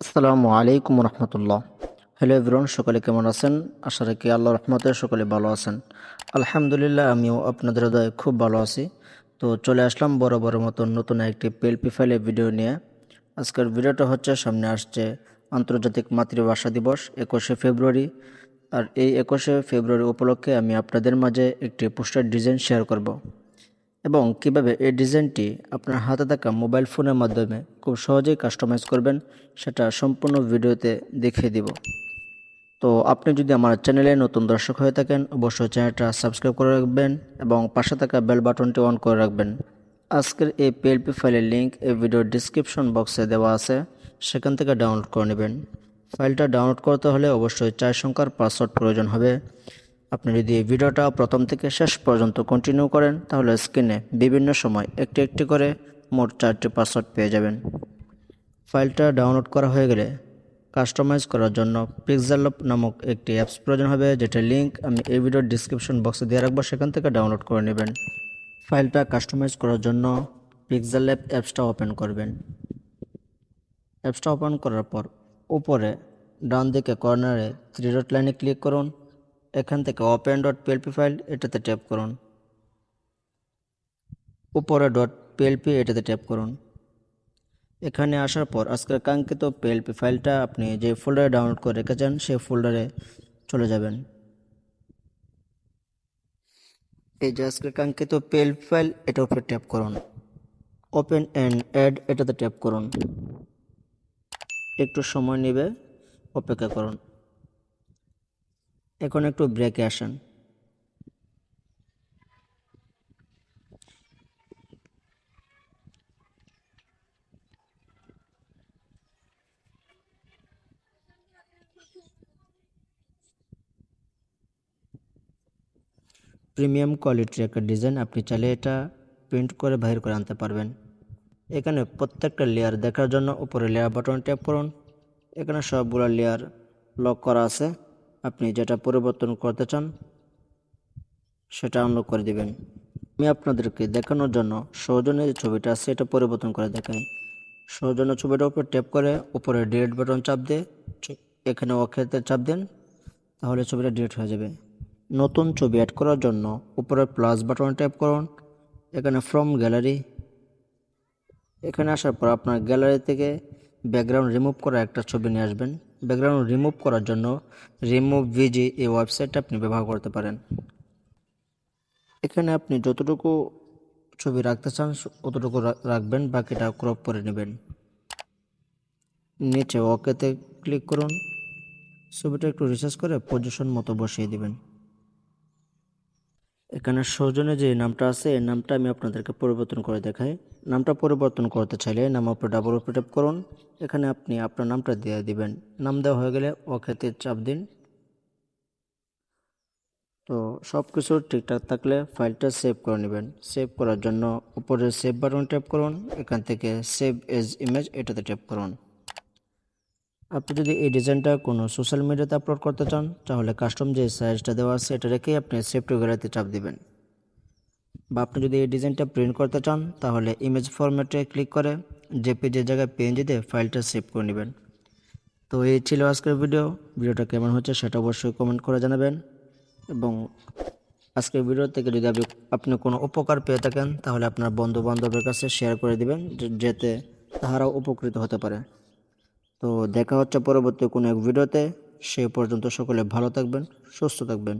আসসালামু আলাইকুম রহমতুল্লাহ। Hello everyone, সকলে কেমন আছেন? আশা রাখি আল্লাহ রহমতে সকলে ভালো আছেন। আলহামদুলিল্লাহ, আমিও আপনাদের হৃদয়ে খুব ভালো আছি। তো চলে আসলাম বড় বড় মতন নতুন একটি পিএলপি ফাইলে ভিডিও নিয়ে। আজকের ভিডিওটা হচ্ছে, সামনে আসছে আন্তর্জাতিক মাতৃভাষা দিবস, একুশে ফেব্রুয়ারি। আর এই একুশে ফেব্রুয়ারি উপলক্ষে আমি আপনাদের মাঝে একটি পোস্টার ডিজাইন শেয়ার করব। এবং কীভাবে এই ডিজাইনটি আপনার হাতে থাকা মোবাইল ফোনের মাধ্যমে খুব সহজেই কাস্টমাইজ করবেন, সেটা সম্পূর্ণ ভিডিওতে দেখিয়ে দিব। তো আপনি যদি আমার চ্যানেলে নতুন দর্শক হয়ে থাকেন, অবশ্যই চ্যানেলটা সাবস্ক্রাইব করে রাখবেন এবং পাশে থাকা বেল বাটনটি অন করে রাখবেন। আজকের এই পিএলপি ফাইলের লিঙ্ক এই ভিডিওর ডিসক্রিপশন বক্সে দেওয়া আছে, সেখান থেকে ডাউনলোড করে নেবেন। ফাইলটা ডাউনলোড করতে হলে অবশ্যই চার সংখ্যার পাসওয়ার্ড প্রয়োজন হবে। আপনি যদি এই ভিডিওটা প্রথম থেকে শেষ পর্যন্ত কন্টিনিউ করেন, তাহলে স্ক্রিনে বিভিন্ন সময় একটি একটি করে মোট চারটি পাসওয়ার্ড পেয়ে যাবেন। ফাইলটা ডাউনলোড করা হয়ে গেলে কাস্টমাইজ করার জন্য পিক্সেলপ নামক একটি অ্যাপস প্রয়োজন হবে, যেটার লিঙ্ক আমি এই ভিডিওর ডিসক্রিপশন বক্সে দিয়ে রাখব, সেখান থেকে ডাউনলোড করে নেবেন। ফাইলটা কাস্টমাইজ করার জন্য পিক্সেল অ্যাপ অ্যাপসটা ওপেন করবেন। অ্যাপসটা ওপেন করার পর উপরে ডান দিকে কর্নারে থ্রি ডট লাইনে ক্লিক করুন। এখান থেকে ওপেন ডট পিএলপি ফাইল এটাতে ট্যাপ করুন। উপরে. ডট পিএলপি এটাতে ট্যাপ করুন। এখানে আসার পর আজকের কাঙ্ক্ষিত পিএলপি ফাইলটা আপনি যে ফোল্ডারে ডাউনলোড করে রেখেছেন, সেই ফোল্ডারে চলে যাবেন। এই যে আজকের কাঙ্ক্ষিত পিএলপি ফাইল এটার উপরে ট্যাপ করুন। ওপেন অ্যান্ড অ্যাড এটাতে ট্যাপ করুন। একটু সময় নেবে, অপেক্ষা করুন। এখন একটু ব্রেকে আসেন। প্রিমিয়াম কোয়ালিটির একটা ডিজাইন, আপনি চাইলে এটা প্রিন্ট করে বাইর করে আনতে পারবেন। এখানে প্রত্যেকটা লেয়ার দেখার জন্য উপরে লেয়ার বাটন ট্যাপ করুন এখানে সবগুলো লেয়ার লক করা আছে। আপনি যেটা পরিবর্তন করতে চান, সেটা আনলক করে দিবেন। আমি আপনাদেরকে দেখানোর জন্য সৌজন্যের যে ছবিটা আছে পরিবর্তন করে দেখাই। সৌজন্য ছবিটার উপর ট্যাপ করে উপরে ডিলিট বাটন চাপ দিয়ে এখানে ওকেতে চাপ দেন, তাহলে ছবিটা ডিলিট হয়ে যাবে। নতুন ছবি অ্যাড করার জন্য উপরে প্লাস বাটন ট্যাপ করুন, এখানে ফ্রম গ্যালারি এখানে আসার পর আপনার গ্যালারি থেকে ব্যাকগ্রাউন্ড রিমুভ করা একটা ছবি নিয়ে আসবেন। ব্যাকগ্রাউন্ড রিমুভ করার জন্য রিমুভ ভিজি এই ওয়েবসাইটটা আপনি ব্যবহার করতে পারেন। এখানে আপনি যতটুকু ছবি রাখতে চান অতটুকু রাখবেন, বাকিটা ক্রপ করে নেবেন। নিচে ওকেতে ক্লিক করুন। ছবিটা একটু রিসার্চ করে পজিশন মতো বসিয়ে দিবেন। এখানে সৌজনে যে নামটা আছে, এই নামটা আমি আপনাদেরকে পরিবর্তন করে দেখাই। নামটা পরিবর্তন করতে চাইলে নাম উপরে ডাবল উপরে ট্যাপ করুন। এখানে আপনি আপনার নামটা দিয়ে দিবেন। নাম দেওয়া হয়ে গেলে ওকেতে চাপ দিন। তো সব কিছু ঠিকঠাক থাকলে ফাইলটা সেভ করে নেবেন। সেভ করার জন্য উপরে সেভ বাটন ট্যাপ করুন। এখান থেকে সেভ এজ ইমেজ এটাতে ট্যাপ করুন। আপনি যদি এই ডিজাইনটা কোনো সোশ্যাল মিডিয়াতে আপলোড করতে চান, তাহলে কাস্টম যে সাইজটা দেওয়া আছে, এটা রেখেই আপনি সেভ টু গ্যালারিতে চাপ দেবেন। বা আপনি যদি এই ডিজাইনটা প্রিন্ট করতে চান, তাহলে ইমেজ ফরম্যাটে ক্লিক করে জেপি যে জায়গায় পিএনজিতে ফাইলটা সেভ করে নেবেন। তো এই ছিল আজকের ভিডিও ভিডিওটা কেমন হচ্ছে সেটা অবশ্যই কমেন্ট করে জানাবেন। এবং আজকের ভিডিও থেকে যদি আপনি আপনি কোনো উপকার পেয়ে থাকেন, তাহলে আপনার বন্ধু বান্ধবের কাছে শেয়ার করে দিবেন যাতে তাহারাও উপকৃত হতে পারে। তো দেখা হচ্ছে পরবর্তী কোনো এক ভিডিওতে। সে পর্যন্ত সকলে ভালো থাকবেন সুস্থ থাকবেন।